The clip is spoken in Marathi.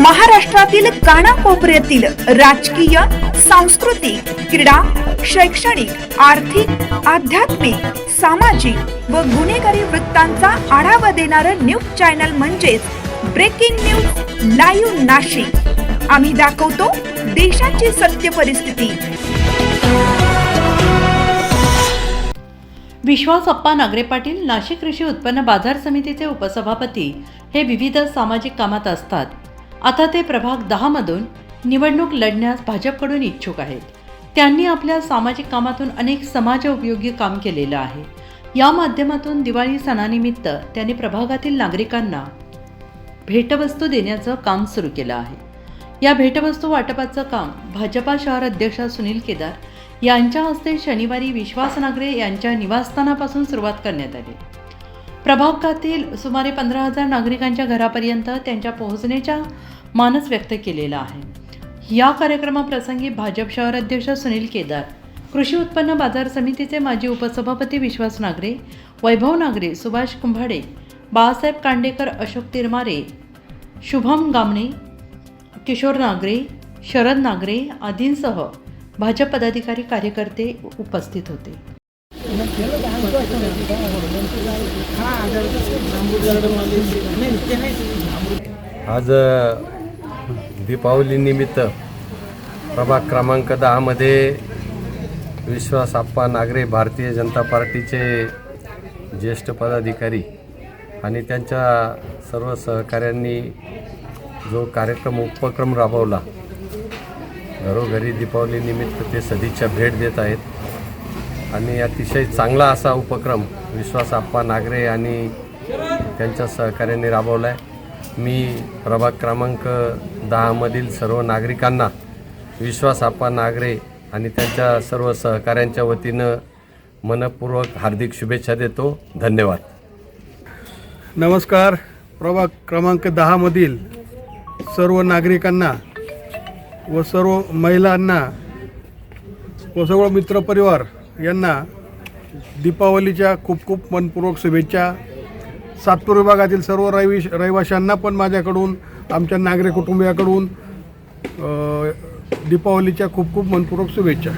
महाराष्ट्रातील कानाकोपऱ्यातील राजकीय सांस्कृतिक क्रीडा शैक्षणिक आर्थिक आध्यात्मिक सामाजिक व गुन्हेगारी वृत्तांचा आढावा देणारं न्यूज चॅनल म्हणजेच ब्रेकिंग न्यूज लाईव्ह नाशिक. आम्ही दाखवतो देशाची सत्य परिस्थिती. विश्वास अप्पा नागरे पाटील नाशिक कृषी उत्पन्न बाजार समितीचे उपसभापती. हे विविध सामाजिक कामात असतात. आता ते प्रभाग दहामधून निवडणूक लढण्यास भाजपकडून इच्छुक आहेत. त्यांनी आपल्या सामाजिक कामातून अनेक समाज उपयोगी काम केलेलं आहे. या माध्यमातून दिवाळी सणानिमित्त त्यांनी प्रभागातील नागरिकांना भेटवस्तू देण्याचं काम सुरू केलं आहे. या भेटवस्तू वाटपाचं काम भाजपा शहर अध्यक्ष सुनील केदार यांच्या हस्ते शनिवारी विश्वास नागरे यांच्या निवासस्थानापासून सुरुवात करण्यात आली. प्रभागातील सुमारे पंधरा हजार नागरिकांच्या घरापर्यंत त्यांच्या पोहोचण्याचा मानस व्यक्त केलेला आहे. या कार्यक्रमाप्रसंगी भाजप शहर अध्यक्ष सुनील केदार कृषी उत्पन्न बाजार समितीचे माजी उपसभापती विश्वास नागरे वैभव नागरे सुभाष कुंभाडे बाळासाहेब कांडेकर अशोक तिरमारे शुभम गामणे किशोर नागरे शरद नागरे आदींसह भाजप पदाधिकारी कार्यकर्ते उपस्थित होते. आज दीपावलीनिमित्त प्रभाग क्रमांक दहामध्ये विश्वास आप्पा नागरे भारतीय जनता पार्टीचे ज्येष्ठ पदाधिकारी आणि त्यांच्या सर्व सहकाऱ्यांनी जो कार्यक्रम उपक्रम राबवला घरोघरी दीपावलीनिमित्त ते सदिच्छा भेट देत आहेत. आणि अतिशय चांगला असा उपक्रम विश्वास आप्पा नागरे आणि त्यांच्या सहकार्याने राबवला आहे मी प्रभाग क्रमांक दहामधील सर्व नागरिकांना विश्वास आप्पा नागरे आणि त्यांच्या सर्व सहकाऱ्यांच्या वतीनं मनपूर्वक हार्दिक शुभेच्छा देतो. धन्यवाद. नमस्कार. प्रभाग क्रमांक दहामधील सर्व नागरिकांना व सर्व महिलांना व सर्व मित्रपरिवार यांना दीपावलीच्या खूप खूप मनपूर्वक शुभेच्छा. सातपूर विभागातील सर्व रहिवी रहिवाशांना पण माझ्याकडून आमच्या नागरिक कुटुंबियाकडून दीपावलीच्या खूप खूप मनपूर्वक शुभेच्छा.